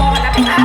ก่อนะพี่คะ